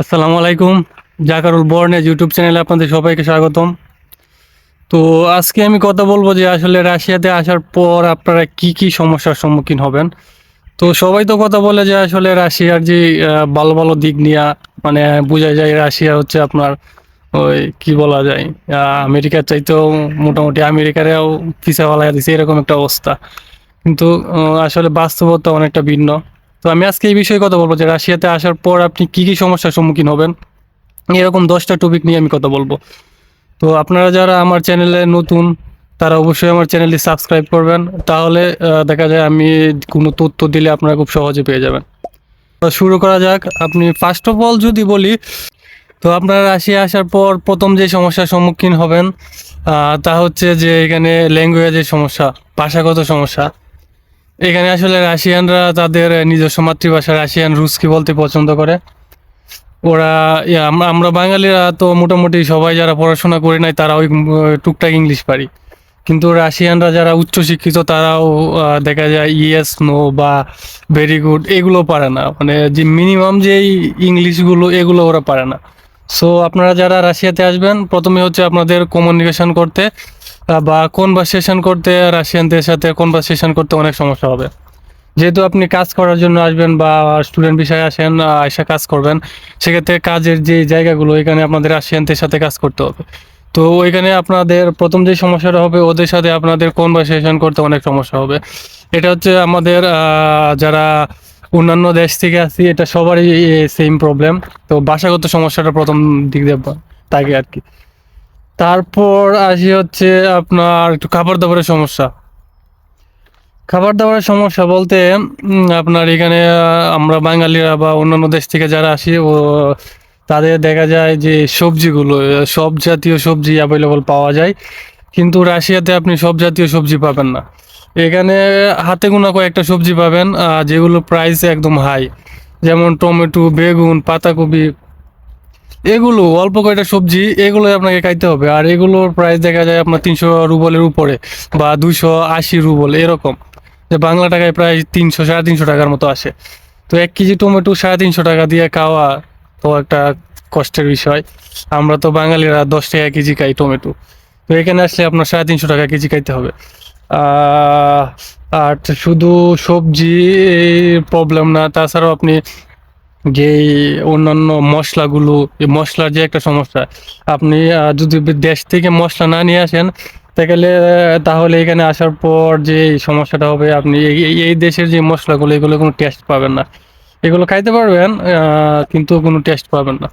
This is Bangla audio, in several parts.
আসসালামু আলাইকুম। জাকারুল বর্ণেজ ইউটিউব চ্যানেলে আপনাদের সবাইকে স্বাগতম। তো আজকে আমি কথা বলব যে আসলে রাশিয়াতে আসার পর আপনারা কি কি সমস্যার সম্মুখীন হবেন। তো সবাই তো কথা বলে যে আসলে রাশিয়ার যে ভালো ভালো দিক নিয়ে মানে বোঝা যায় রাশিয়া হচ্ছে আপনার ওই কি বলা যায় আমেরিকার চাইতেও মোটামুটি আমেরিকারেও পিছা ফেলা দিছে, এরকম একটা অবস্থা। কিন্তু আসলে বাস্তবতা অনেকটা ভিন্ন। তো আমি আজকে এই বিষয়ে কথা বলব যে রাশিয়াতে আসার পর আপনি কি কি সমস্যার সম্মুখীন হবেন। এরকম দশটা টপিক নিয়ে আমি কথা বলব। তো আপনারা যারা আমার চ্যানেলে নতুন, তারা অবশ্যই আমার চ্যানেলটি সাবস্ক্রাইব করবেন। তাহলে দেখা যায় আমি কোনো তথ্য দিলে আপনারা খুব সহজে পেয়ে যাবেন। তো শুরু করা যাক। আপনি ফার্স্ট অফ অল যদি বলি, তো আপনারা রাশিয়া আসার পর প্রথম যে সমস্যার সম্মুখীন হবেন তা হচ্ছে যে এখানে ল্যাঙ্গুয়েজের সমস্যা, ভাষাগত সমস্যা। এখানে আসলে রাশিয়ানরা তাদের নিজস্ব মাতৃভাষা রাশিয়ান রুস্কি বলতে পছন্দ করে? ওরা আমরা আমরা বাঙালিরা তো মোটামুটি সবাই যারা পড়াশোনা করি নাই তারা ওই টুকটাক ইংলিশ পারি। কিন্তু রাশিয়ানরা যারা উচ্চশিক্ষিত, তারাও দেখা যায় ইয়েস, নো বা ভেরি গুড, এগুলো পারে না। মানে যে মিনিমাম যে ইংলিশগুলো, এগুলো ওরা পারে না। সো আপনারা যারা রাশিয়াতে আসবেন, প্রথমে হচ্ছে আপনাদের কমিউনিকেশন করতে বা কনভারসেশন করতে রাশিয়ানদের সাথে কনভারসেশন করতে অনেক সমস্যা হবে। যেহেতু আপনি কাজ করার জন্য আসবেন বা স্টুডেন্ট বিষয়ে আসেন আহ, এসে কাজ করবেন সেক্ষেত্রে কাজের যে জায়গাগুলো এখানে আপনাদের রাশিয়ানদের সাথে কাজ করতে হবে। তো ওইখানে আপনাদের প্রথম যে সমস্যাটা হবে ওদের সাথে আপনাদের কনভারসেশন করতে অনেক সমস্যা হবে। এটা হচ্ছে আমাদের যারা অন্যান্য দেশ থেকে আসি এটা সবারই সেম প্রবলেম তো ভাষাগত সমস্যাটা প্রথম দিক দিয়ে থাকে আর কি। তারপর আসি হচ্ছে আপনার একটু খাবার দাবারের সমস্যা। খাবার দাবারের সমস্যা বলতে আপনার এখানে আমরা বাঙালিরা বা অন্যান্য দেশ থেকে যারা আসি, ও, তাদের দেখা যায় যে সবজিগুলো সব জাতীয় সবজি অ্যাভেলেবল পাওয়া যায়। কিন্তু রাশিয়াতে আপনি সব জাতীয় সবজি পাবেন না। এখানে হাতে গোনা কয়েকটা সবজি পাবেন যেগুলো প্রাইস একদম হাই যেমন টমেটো, বেগুন, পাতাকপি এগুলো, অল্প কয়টা সবজি এগুলো আপনাকে খাইতে হবে। আর এগুলোর প্রাইস দেখা যায় আপনার তিনশো রুবলের উপরে বা দুইশো আশি রুবল, এরকম। যে বাংলা টাকায় প্রায় তিনশো, সাড়ে তিনশো টাকার মতো আসে। তো এক কেজি টমেটো সাড়ে তিনশো টাকা দিয়ে খাওয়া তো একটা কষ্টের বিষয়। আমরা তো বাঙালিরা দশ টাকা কেজি খাই টমেটো। তো এখানে আসলে আপনার সাড়ে তিনশো টাকা কেজি খাইতে হবে। আর শুধু সবজি প্রবলেম না। তাছাড়াও আপনি যে অন্যান্য মশলাগুলো মশলার যে একটা সমস্যা, আপনি যদি দেশ থেকে মশলা না নিয়ে আসেন, তাহলে তাহলে এখানে আসার পর যে সমস্যাটা হবে, আপনি এই দেশের যে মশলাগুলো, এগুলো কোনো টেস্ট পাবেন না। এগুলো খাইতে পারবেন কিন্তু কোনো টেস্ট পাবেন না।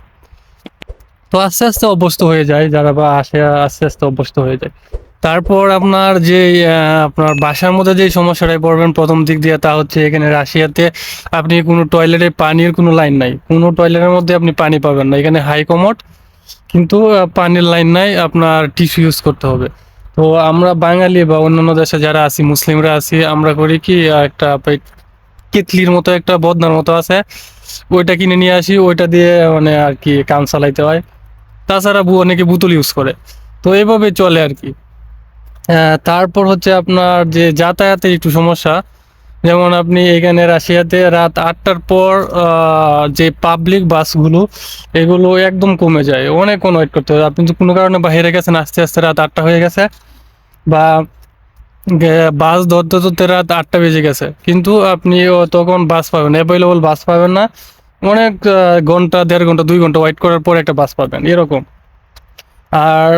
তো আস্তে আস্তে অভ্যস্ত হয়ে যায়, যারা বা আসে, আস্তে আস্তে অভ্যস্ত হয়ে যায়। তারপর আপনার যে আপনার বাসার মধ্যে যে সমস্যাটায় পড়বেন প্রথম দিক দিয়ে তা হচ্ছে এখানে রাশিয়াতে আপনি কোনো টয়লেটে পানির কোনো লাইন নাই। কোনো টয়লেটের মধ্যে আপনি পানি পাবেন না। এখানে হাই কমোড কিন্তু পানির লাইন নাই আপনার টিস্যু ইউজ করতে হবে। তো আমরা বাঙালি বা অন্যান্য দেশে যারা আছি, মুসলিমরা আছি, আমরা করি কি একটা কেতলির মতো একটা বদনার মতো আছে, ওইটা কিনে নিয়ে আসি, ওইটা দিয়ে মানে আর কি কান চালাইতে হয়। তাছাড়া অনেকে বোতল ইউজ করে। তো এভাবে চলে আর কি। তারপর হচ্ছে আপনার যে যাতায়াতের একটু সমস্যা, যেমন আপনি এখানে রাশিয়াতে রাত আটটার পর যে পাবলিক বাসগুলো, এগুলো একদম কমে যায়, অনেক ওয়েট করতে হবে আপনি যদি কোনো কারণে বাইরে গেছেন, আস্তে আস্তে রাত আটটা হয়ে গেছে, বা বাস ধরতে ধরতে রাত আটটা বেজে গেছে, কিন্তু আপনি তখন বাস পাবেন অ্যাভেলেবল বাস পাবেন না। অনেক ঘণ্টা, দেড় ঘণ্টা, দুই ঘণ্টা ওয়েট করার পর একটা বাস পাবেন, এরকম। আর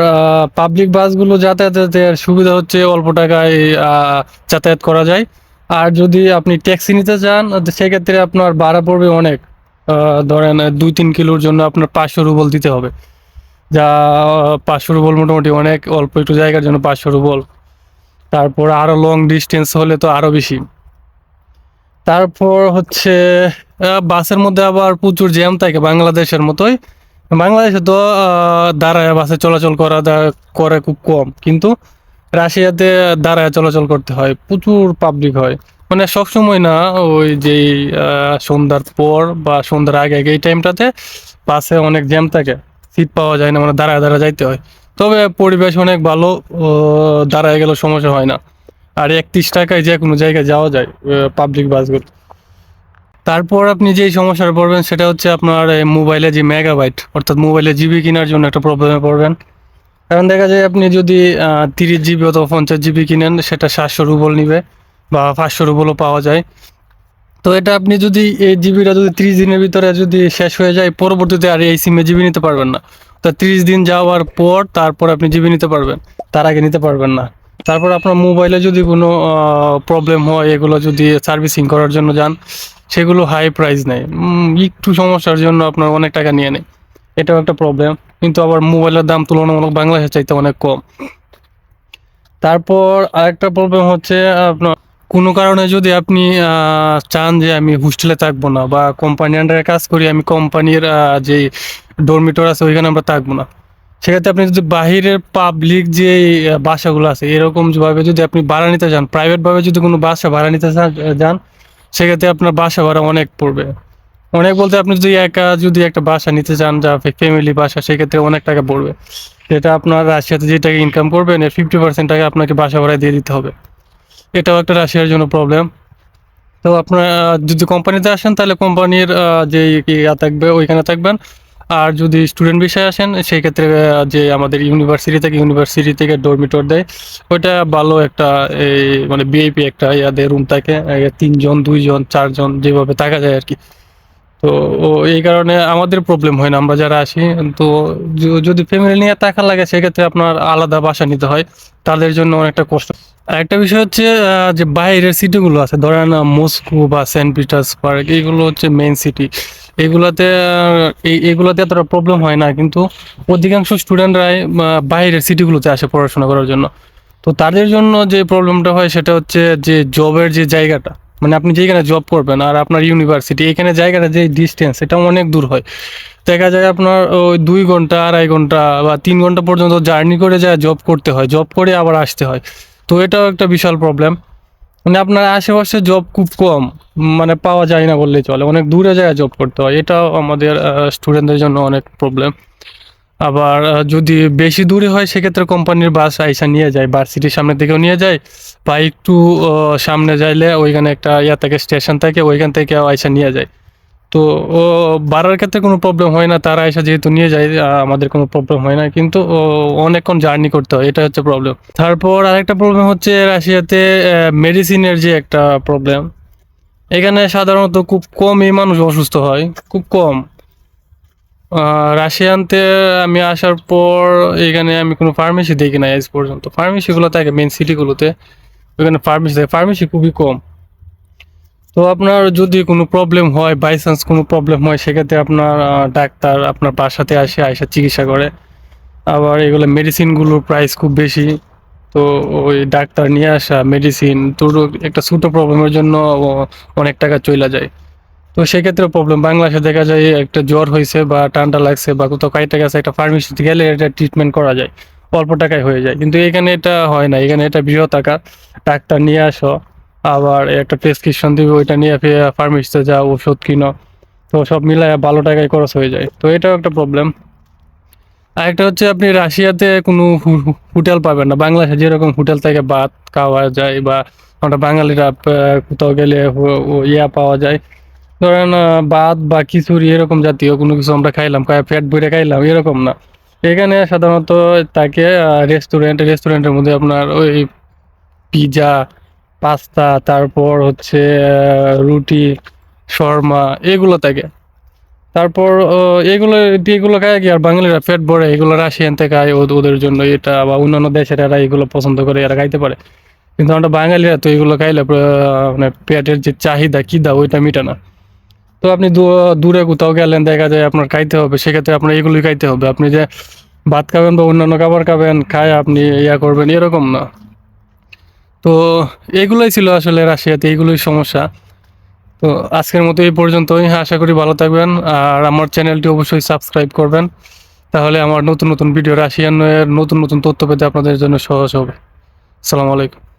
পাবলিক বাসগুলো যাতায়াতের সুবিধা হচ্ছে অল্প টাকায় যাতায়াত করা যায়। আর যদি আপনি ট্যাক্সি নিতে চান, সেক্ষেত্রে আপনার ভাড়া পড়বে অনেক। ধরেন দুই তিন কিলোর জন্য আপনার পাঁচশো রুবল দিতে হবে। যা, পাঁচশো রুবল মোটামুটি অনেক, অল্প একটু জায়গার জন্য পাঁচশো রুবল। তারপর আরও লং ডিস্টেন্স হলে তো আরও বেশি। তারপর হচ্ছে বাসের মধ্যে আবার প্রচুর জ্যাম থাকে বাংলাদেশের মতোই। বাংলাদেশে তো দাঁড়ায় বাসে চলাচল করা করে খুব কম। কিন্তু রাশিয়াতে দাঁড়ায় চলাচল করতে হয়, প্রচুর পাবলিক হয়। মানে সবসময় না, ওই যে সন্ধ্যার পর বা সন্ধ্যার আগে আগে এই টাইমটাতে বাসে অনেক জ্যাম থাকে সিট পাওয়া যায় না মানে দাঁড়ায় দাঁড়ায় যাইতে হয়। তবে পরিবেশ অনেক ভালো দাঁড়ায় গেলে সমস্যা হয় না। আর একত্রিশ টাকায় যে কোনো জায়গায় যাওয়া যায় পাবলিক বাসগুলো তারপর আপনি যেই সমস্যায় পড়বেন, সেটা হচ্ছে আপনার মোবাইলে যে মেগাবাইট অর্থাৎ মোবাইলে জিবি কেনার জন্য একটা প্রবলেমে পড়বেন। কারণ দেখা যায় আপনি যদি তিরিশ জিবি অথবা পঞ্চাশ জিবি কিনেন, সেটা সাতশো রুবল নিবে বা পাঁচশো রুবলও পাওয়া যায়। তো এটা আপনি যদি এই জিবিটা যদি ত্রিশ দিনের ভিতরে যদি শেষ হয়ে যায়, পরবর্তীতে আর এই সিমে জিবি নিতে পারবেন না। তো ত্রিশ দিন যাওয়ার পর তারপর আপনি জিবি নিতে পারবেন, তার আগে নিতে পারবেন না। তারপর আপনার মোবাইলে যদি কোনো প্রবলেম হয়, এগুলো যদি সার্ভিসিং করার জন্য যান সেগুলো হাই প্রাইস নেয়। একটু সমস্যার জন্য আপনার অনেক টাকা নিয়ে নেয়। এটাও একটা প্রবলেম কিন্তু আবার মোবাইলের দাম তুলনামূলক বাংলাদেশের চাইতে অনেক কম। তারপর আরেকটা প্রবলেম হচ্ছে আপনার, কোনো কারণে যদি আপনি চান যে আমি হোস্টেলে থাকব না বা কোম্পানি আন্ডারে কাজ করি, আমি কোম্পানির যে ডরমিটর আছে, ওইখানে আমরা থাকব না। সেক্ষেত্রে আপনি যদি বাহিরের পাবলিক যে বাসাগুলো আছে, এরকম ভাবে যদি আপনি ভাড়া নিতে যান প্রাইভেটভাবে যদি কোনো বাসা ভাড়া নিতে চা- যান সেক্ষেত্রে আপনার বাসা ভাড়া অনেক পড়বে। অনেক বলতে আপনি যদি একা যদি একটা বাসা নিতে চান, যা ফ্যামিলি বাসা, সেক্ষেত্রে অনেক টাকা পড়বে। যেটা আপনার রাশিয়াতে যে টাকা ইনকাম করবেন, এর ফিফটি পার্সেন্ট টাকা আপনাকে বাসা ভাড়ায় দিয়ে দিতে হবে। এটাও একটা রাশিয়ার জন্য প্রবলেম তো আপনার যদি কোম্পানিতে আসেন, তাহলে কোম্পানির যে ইয়া থাকবে, ওইখানে থাকবেন। আর যদি স্টুডেন্ট বিষয়ে আসেন সেই ক্ষেত্রে যে আমাদের ইউনিভার্সিটি থেকে ইউনিভার্সিটি থেকে ডরমিটর দেয়, ওইটা ভালো একটা, এই মানে বিআইপি একটা ইয়াদের রুম থাকে তিনজন, দুইজন, চারজন যেভাবে থাকা যায় আর কি তো এই কারণে আমাদের প্রবলেম হয় না, আমরা যারা আসি, তো যদি ফ্যামিলি নিয়ে থাকা লাগে, সেক্ষেত্রে আপনার আলাদা বাসা নিতে হয়, তাদের জন্য অনেকটা কষ্ট। একটা বিষয় হচ্ছে যে বাইরের সিটিগুলো আছে, ধরেন মস্কো বা সেন্ট পিটার্সবার্গ এইগুলো হচ্ছে মেইন সিটি এগুলাতে আহ, এই এগুলাতে এতটা প্রবলেম হয় না। কিন্তু অধিকাংশ স্টুডেন্টরাই বাইরের সিটিগুলোতে আসে পড়াশোনা করার জন্য। তো তাদের জন্য যে প্রবলেমটা হয় সেটা হচ্ছে যে জবের যে জায়গাটা মানে আপনি যেখানে জব করবেন আর আপনার ইউনিভার্সিটি এখানে জায়গাটা যে ডিস্টেন্স এটা অনেক দূর হয়। দেখা যায় আপনার ওই দুই ঘণ্টা আড়াই ঘণ্টা বা তিন ঘণ্টা পর্যন্ত জার্নি করে যায় জব করতে হয়। জব করে আবার আসতে হয়। তো এটাও একটা বিশাল প্রবলেম মানে আপনার আশেপাশে জব খুব কম। মানে পাওয়া যায় না বললেই চলে। অনেক দূরে যায় জব করতে হয়। এটাও আমাদের স্টুডেন্টদের জন্য অনেক প্রবলেম আবার যদি বেশি দূরে হয়, সেক্ষেত্রে কোম্পানির বাস আইসা নিয়ে যায়। ভার্সিটির সামনের থেকেও নিয়ে যায় বা একটু সামনে যাইলে ওইখানে একটা ইয়া থাকে স্টেশন থাকে, ওইখান থেকে আইসা নিয়ে যায়। তো, ও, বাড়ার ক্ষেত্রে কোনো প্রবলেম হয় না। তারা এসে যেহেতু নিয়ে যায় আমাদের কোনো প্রবলেম হয় না। কিন্তু অনেকক্ষণ জার্নি করতে হয়। এটা হচ্ছে প্রবলেম তারপর আরেকটা প্রবলেম হচ্ছে রাশিয়াতে মেডিসিনের যে একটা প্রবলেম এখানে সাধারণত খুব কমই মানুষ অসুস্থ হয়, খুব কম। রাশিয়ানতে আমি আসার পর এখানে আমি কোনো ফার্মেসি দেখি না আজ পর্যন্ত। ফার্মেসিগুলো থাকে মেন সিটিগুলোতে ওইখানে ফার্মেসি থাকে। ফার্মেসি খুবই কম। তো আপনার যদি কোনো প্রবলেম হয় বাই চান্স কোনো প্রবলেম হয়, সেক্ষেত্রে আপনার ডাক্তার আপনার বাসাতে আসে, আইসা চিকিৎসা করে। আবার এগুলো মেডিসিনগুলোর প্রাইস খুব বেশি। তো ওই ডাক্তার নিয়ে আসা মেডিসিন তোর একটা ছোটো প্রবলেমের জন্য অনেক টাকা চলে যায়। তো সেক্ষেত্রে প্রবলেম বাংলাদেশে দেখা যায় একটা জ্বর হয়েছে বা ঠান্ডা লাগছে বা কোথাও কাইটা গেছে, একটা ফার্মেসিতে গেলে এটা ট্রিটমেন্ট করা যায়, অল্প টাকায় হয়ে যায়। কিন্তু এখানে এটা হয় না, এখানে এটা বৃহৎ টাকা ডাক্তার নিয়ে আসো, আবার একটা প্রেসক্রিপশন দিবে, ওইটা নিয়ে ফার্মেসিতে যাও, ওষুধ কিনো, তো সব মিলায় ভালো টাকায় খরচ হয়ে যায়। তো এটাও একটা প্রবলেম আরেকটা হচ্ছে আপনি রাশিয়াতে কোনো হোটেল পাবেন না। বাংলাদেশে যেরকম হোটেল থেকে ভাত খাওয়া যায় বা আমরা বাঙালিরা কোথাও গেলে ইয়া পাওয়া যায়। ধরেন ভাত বা খিচুড়ি এরকম জাতীয় কোনো কিছু আমরা খাইলাম খাই পেট ভরে খাইলাম, এরকম না। এখানে সাধারণত তাকে রেস্টুরেন্ট রেস্টুরেন্টের মধ্যে আপনার ওই পিৎজা পাস্তা, তারপর হচ্ছে রুটি, শর্মা, এগুলো থাকে। তারপর এগুলো এগুলো খায় কি আর বাঙালিরা পেট ভরে, এগুলো রাশিয়ান থেকে খায় ওদ- ওদের জন্য এটা বা অন্যান্য দেশের এরা এগুলো পছন্দ করে, এরা খাইতে পারে। কিন্তু আমরা বাঙালিরা তো এগুলো খাইলে মানে পেটের যে চাহিদা কিদা ওইটা মিটে না। তো আপনি দূরে কোথাও গেলেন, দেখা যায় আপনার খাইতে হবে, সেক্ষেত্রে আপনার এগুলোই খাইতে হবে। আপনি যে ভাত খাবেন বা অন্যান্য খাবার খাবেন, খায় আপনি, ইয়া করবেন, এরকম না। তো এগুলোই ছিল আসলে রাশিয়াতে এগুলোই সমস্যা। তো আজকের মতো এই পর্যন্তই। আশা করি ভালো থাকবেন। আর আমার চ্যানেলটি অবশ্যই সাবস্ক্রাইব করবেন। তাহলে আমার নতুন নতুন ভিডিও রাশিয়ানের নতুন নতুন তথ্য পেতে আপনাদের জন্য সহজ হবে। আসসালামু আলাইকুম।